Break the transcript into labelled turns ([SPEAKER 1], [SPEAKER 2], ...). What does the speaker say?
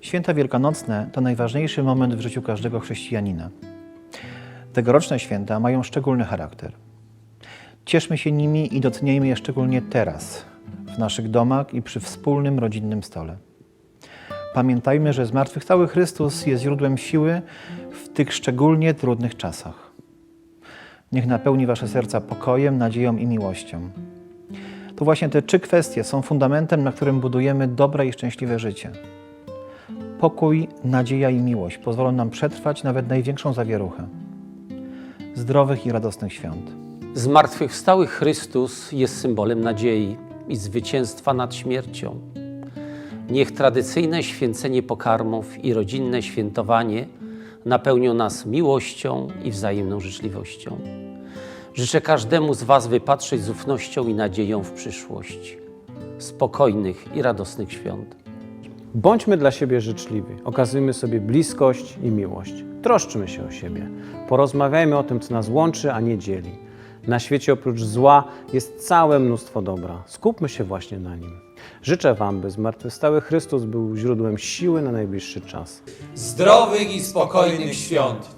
[SPEAKER 1] Święta Wielkanocne to najważniejszy moment w życiu każdego chrześcijanina. Tegoroczne święta mają szczególny charakter. Cieszmy się nimi i doceniajmy je szczególnie teraz, w naszych domach i przy wspólnym rodzinnym stole. Pamiętajmy, że zmartwychwstały Chrystus jest źródłem siły w tych szczególnie trudnych czasach. Niech napełni Wasze serca pokojem, nadzieją i miłością. To właśnie te trzy kwestie są fundamentem, na którym budujemy dobre i szczęśliwe życie. Pokój, nadzieja i miłość pozwolą nam przetrwać nawet największą zawieruchę. Zdrowych i radosnych świąt.
[SPEAKER 2] Zmartwychwstały Chrystus jest symbolem nadziei i zwycięstwa nad śmiercią. Niech tradycyjne święcenie pokarmów i rodzinne świętowanie napełnią nas miłością i wzajemną życzliwością. Życzę każdemu z Was wypatrzeć z ufnością i nadzieją w przyszłość. Spokojnych i radosnych świąt.
[SPEAKER 3] Bądźmy dla siebie życzliwi, okazujmy sobie bliskość i miłość. Troszczmy się o siebie. Porozmawiajmy o tym, co nas łączy, a nie dzieli. Na świecie oprócz zła jest całe mnóstwo dobra. Skupmy się właśnie na nim. Życzę Wam, by zmartwychwstały Chrystus był źródłem siły na najbliższy czas.
[SPEAKER 4] zdrowych i spokojnych świąt.